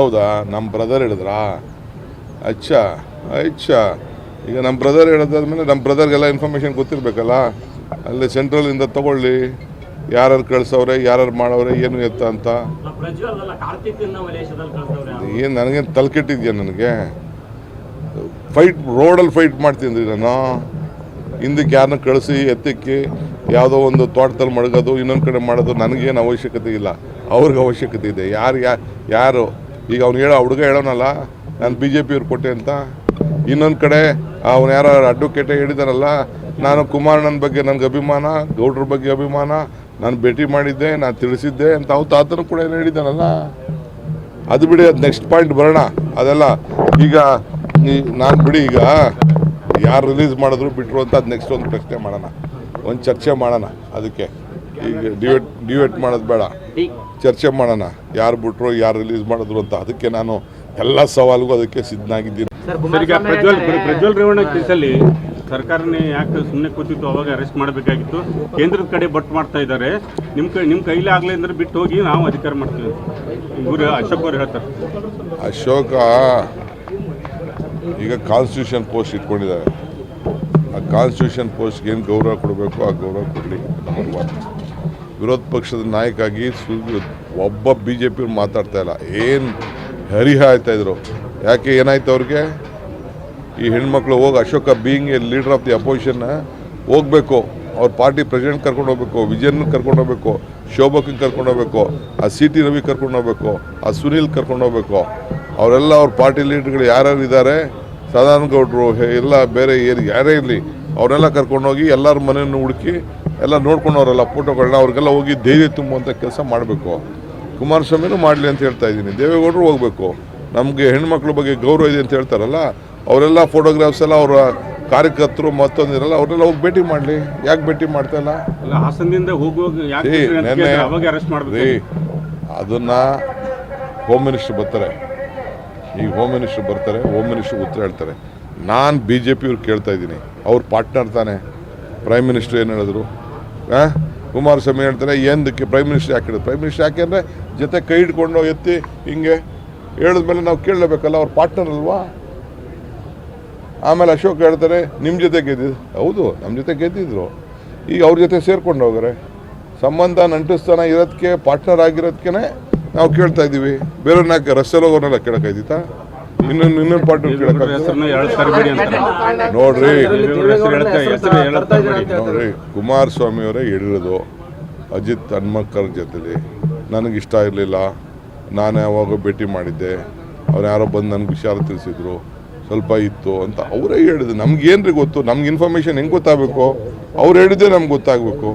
ಹೌದಾ? ನಮ್ಮ ಬ್ರದರ್ ಹೇಳಿದ್ರಾ? ಅಚ್ಚಾ ಅಚ್ಚಾ. ಈಗ ನಮ್ಮ ಬ್ರದರ್ ಹೇಳಿದಾದ್ಮೇಲೆ ನಮ್ಮ ಬ್ರದರ್ಗೆಲ್ಲ ಇನ್ಫಾರ್ಮೇಷನ್ ಗೊತ್ತಿರಬೇಕಲ್ಲ? ಅಲ್ಲಿ ಸೆಂಟ್ರಲಿಂದ ತಗೊಳ್ಳಿ. ಯಾರು ಕಳ್ಸವ್ರೆ, ಯಾರ್ಯಾರು ಮಾಡವ್ರೆ, ಏನು ಎತ್ತ ಅಂತ. ಏನು ನನಗೇನು ತಲೆಕೆಟ್ಟಿದ್ಯಾ ನನಗೆ? ಫೈಟ್ ರೋಡಲ್ಲಿ ಫೈಟ್ ಮಾಡ್ತೀನಿ ನಾನು. ಹಿಂದಕ್ಕೆ ಯಾರನ್ನ ಕಳಿಸಿ, ಎತ್ತಕ್ಕೆ, ಯಾವುದೋ ಒಂದು ತೋಟದಲ್ಲಿ ಮಡಗೋದು, ಇನ್ನೊಂದು ಕಡೆ ಮಾಡೋದು, ನನಗೇನು ಅವಶ್ಯಕತೆ ಇಲ್ಲ. ಅವ್ರಿಗೆ ಅವಶ್ಯಕತೆ ಇದೆ. ಯಾರು ಯಾರು? ಈಗ ಅವ್ನು ಹೇಳೋ ಹುಡುಗ ಹೇಳೋನಲ್ಲ, ನಾನು ಬಿ ಜೆ ಪಿಯವ್ರು ಕೊಟ್ಟೆ ಅಂತ. ಇನ್ನೊಂದು ಕಡೆ ಅವ್ನು ಯಾರೋ ಅಡ್ವೊಕೇಟೇ ಹೇಳಿದಾರಲ್ಲ, ನಾನು ಕುಮಾರಣ್ಣನ ಬಗ್ಗೆ ನನಗೆ ಅಭಿಮಾನ, ಗೌಡ್ರ ಬಗ್ಗೆ ಅಭಿಮಾನ, ನಾನು ಭೇಟಿ ಮಾಡಿದ್ದೆ, ನಾನು ತಿಳಿಸಿದ್ದೆ ಅಂತ ಅವ್ರು ತಾತನು ಕೂಡ ಏನು ಹೇಳಿದ್ದಾನಲ್ಲ ಅದು ಬಿಡಿ, ಅದು ನೆಕ್ಸ್ಟ್ ಪಾಯಿಂಟ್ ಬರೋಣ. ಅದೆಲ್ಲ ಈಗ ನಾನು ಬಿಡಿ ಈಗ ಯಾರು ರಿಲೀಸ್ ಮಾಡಿದ್ರು ಬಿಟ್ಟರು ಅಂತ ಅದು ನೆಕ್ಸ್ಟ್ ಒಂದು ಪ್ರಶ್ನೆ ಮಾಡೋಣ. ಒಂದು ಚರ್ಚೆ ಮಾಡೋಣ ಅದಕ್ಕೆ. ಈಗ ಡಿವೇಟ್ ಡಿವೇಟ್ ಮಾಡೋದು ಬೇಡ. ಚರ್ಚೆ ಮಾಡೋಣ. ಯಾರು ಬಿಟ್ರು ಯಾರು ರಿಲೀಸ್ ಮಾಡಿದ್ರು ಅಂತ. ಅದಕ್ಕೆ ನಾನು ಎಲ್ಲ ಸವಾಲಿಗೂ ಅದಕ್ಕೆ ಸಿದ್ಧನಾಗಿದ್ದೀನಿ. ಸರ್ ಸರ್ ಈಗ ಪ್ರಜ್ವಲ್ ಪ್ರಜ್ವಲ್ ರೇವಣ್ಣ ಕೇಸಲ್ಲಿ ಸರ್ಕಾರನೇ ಯಾಕೆ ಸುಮ್ಮನೆ ಕೂತಿತ್ತು ಅವಾಗ ಅರೆಸ್ಟ್ ಮಾಡಬೇಕಾಗಿತ್ತು. ಕೇಂದ್ರದ ಕಡೆ ಬಟ್ ಮಾಡ್ತಾ ಇದ್ದಾರೆ. ನಿಮ್ಮ ಕೈ ನಿಮ್ಮ ಕೈಲಿ ಆಗಲಿ ಅಂದ್ರೆ ಬಿಟ್ಟು ಹೋಗಿ ನಾವು ಅಧಿಕಾರ ಮಾಡ್ತೀವಿ ಗುರು ಅಶೋಕ್ ಅವ್ರು ಹೇಳ್ತಾರೆ. ಅಶೋಕ ಈಗ ಕಾನ್ಸ್ಟಿಟ್ಯೂಷನ್ ಪೋಸ್ಟ್ ಇಟ್ಕೊಂಡಿದ್ದಾರೆ. ಆ ಕಾನ್ಸ್ಟಿಟ್ಯೂಷನ್ ಪೋಸ್ಟ್ಗೆ ಏನು ಗೌರವ ಕೊಡಬೇಕು, ಆ ಗೌರವ ಕೊಡಲಿ. ಒನ್ ವಿರೋಧ ಪಕ್ಷದ ನಾಯಕಾಗಿ ಸು ಒಬ್ಬ ಬಿ ಜೆ ಪಿಯವ್ರು ಮಾತಾಡ್ತಾ ಇಲ್ಲ. ಏನು ಹರಿಹ ಆಯ್ತಾ ಇದ್ರು? ಯಾಕೆ ಏನಾಯ್ತು ಅವ್ರಿಗೆ? ಈ ಹೆಣ್ಮಕ್ಳು ಹೋಗಿ Ashoka being a leader of the opposition ಹೋಗ್ಬೇಕು. ಅವ್ರ ಪಾರ್ಟಿ ಪ್ರೆಸಿಡೆಂಟ್ ಕರ್ಕೊಂಡು ಹೋಗ್ಬೇಕು, ವಿಜಯನ್ ಕರ್ಕೊಂಡು ಹೋಗ್ಬೇಕು ಶೋಭಕ್ ಕರ್ಕೊಂಡು ಹೋಗ್ಬೇಕು, ಆ ಸಿ ಟಿ ರವಿ ಕರ್ಕೊಂಡು ಹೋಗ್ಬೇಕು, ಆ ಸುನೀಲ್ ಕರ್ಕೊಂಡು ಹೋಗ್ಬೇಕು. ಅವರೆಲ್ಲ ಅವ್ರ ಪಾರ್ಟಿ ಲೀಡರ್ಗಳು ಯಾರ್ಯಾರು ಇದ್ದಾರೆ ಸದಾನಂದ ಗೌಡ್ರು ಎಲ್ಲ ಬೇರೆ ಏನು ಯಾರೇ ಇರಲಿ ಅವರೆಲ್ಲ ಕರ್ಕೊಂಡೋಗಿ ಎಲ್ಲರ ಮನೆಯನ್ನು ಹುಡುಕಿ ಎಲ್ಲ ನೋಡ್ಕೊಂಡವರೆಲ್ಲ ಫೋಟೋಗಳನ್ನ ಅವ್ರಿಗೆಲ್ಲ ಹೋಗಿ ಧೈರ್ಯ ತುಂಬುವಂಥ ಕೆಲಸ ಮಾಡಬೇಕು. ಕುಮಾರಸ್ವಾಮಿನೂ ಮಾಡಲಿ ಅಂತ ಹೇಳ್ತಾ ಇದ್ದೀನಿ. ದೇವೇಗೌಡರು ಹೋಗಬೇಕು. ನಮಗೆ ಹೆಣ್ಮಕ್ಳ ಬಗ್ಗೆ ಗೌರವ ಇದೆ ಅಂತ ಹೇಳ್ತಾರಲ್ಲ ಅವರೆಲ್ಲ ಫೋಟೋಗ್ರಾಫ್ಸ್ ಎಲ್ಲ ಅವರ ಕಾರ್ಯಕರ್ತರು ಮತ್ತೊಂದಿರಲ್ಲ ಅವರೆಲ್ಲ ಹೋಗಿ ಭೇಟಿ ಮಾಡಲಿ. ಯಾಕೆ ಭೇಟಿ ಮಾಡ್ತಾ ಇಲ್ಲ? ಅದನ್ನ ಹೋಮ್ ಮಿನಿಸ್ಟರ್ ಬರ್ತಾರೆ. ಈಗ ಹೋಮ್ ಮಿನಿಸ್ಟರ್ ಬರ್ತಾರೆ ಹೋಮ್ ಮಿನಿಸ್ಟರ್ ಉತ್ತರ ಹೇಳ್ತಾರೆ. ನಾನು ಬಿ ಜೆ ಪಿಯವ್ರು ಕೇಳ್ತಾ ಇದ್ದೀನಿ. ಅವ್ರ ಪಾರ್ಟ್ನರ್ ತಾನೆ. ಪ್ರೈಮ್ ಮಿನಿಸ್ಟ್ರ್ ಏನು ಹೇಳಿದ್ರು? ಹಾಂ ಕುಮಾರಸ್ವಾಮಿ ಹೇಳ್ತಾರೆ, ಎಂದಕ್ಕೆ ಪ್ರೈಮ್ ಮಿನಿಸ್ಟ್ರ್ ಯಾಕೆ ಹೇಳಿದ್ರು? ಪ್ರೈಮ್ ಮಿನಿಸ್ಟರ್ ಯಾಕೆ ಅಂದರೆ ಜೊತೆ ಕೈ ಹಿಡ್ಕೊಂಡು ಎತ್ತಿ ಹಿಂಗೆ ಹೇಳಿದ್ಮೇಲೆ ನಾವು ಕೇಳಲೇಬೇಕಲ್ಲ, ಅವ್ರ ಪಾರ್ಟ್ನರ್ ಅಲ್ವಾ? ಆಮೇಲೆ ಅಶೋಕ್ ಹೇಳ್ತಾರೆ ನಿಮ್ಮ ಜೊತೆ ಗೆದ್ದಿದ್ದು ಹೌದು ನಮ್ಮ ಜೊತೆ ಗೆದ್ದಿದ್ರು. ಈಗ ಅವ್ರ ಜೊತೆ ಸೇರ್ಕೊಂಡು ಹೋಗ್ರೆ. ಸಂಬಂಧ ನಂಟಿಸ್ತಾನ ಇರೋದಕ್ಕೆ ಪಾರ್ಟ್ನರ್ ಆಗಿರೋದಕ್ಕೆ ನಾವು ಕೇಳ್ತಾ ಇದ್ದೀವಿ. ಬೇರೆ ನಾಲ್ಕು ರಸ್ತೆಲಿ ಹೋಗೋರ್ನೆಲ್ಲ ಕೇಳೋಕ್ಕಾಯ್ತಾ ಇನ್ನೊಂದು ಇನ್ನೊಂದು ಪಾರ್ಟಿ ನೋಡ್ರಿ. ನೋಡ್ರಿ ಕುಮಾರಸ್ವಾಮಿ ಅವರೇ ಹೇಳಿರೋದು ಅಜಿತ್ ಹಣ್ಮಕ್ಕರ್ ಜೊತೆಲಿ. ನನಗೆ ಇಷ್ಟ ಇರಲಿಲ್ಲ. ನಾನು ಯಾವಾಗ ಭೇಟಿ ಮಾಡಿದ್ದೆ. ಅವ್ರು ಯಾರೋ ಬಂದು ನನಗೆ ವಿಚಾರ ತಿಳಿಸಿದ್ರು. ಸ್ವಲ್ಪ ಇತ್ತು ಅಂತ ಅವರೇ ಹೇಳಿದ್ರು. ನಮ್ಗೇನ್ರಿ ಗೊತ್ತು? ನಮ್ಗೆ ಇನ್ಫಾರ್ಮೇಷನ್ ಹೆಂಗೆ ಗೊತ್ತಾಗಬೇಕು? ಅವ್ರು ಹೇಳಿದ್ದೆ ನಮ್ಗೆ ಗೊತ್ತಾಗಬೇಕು.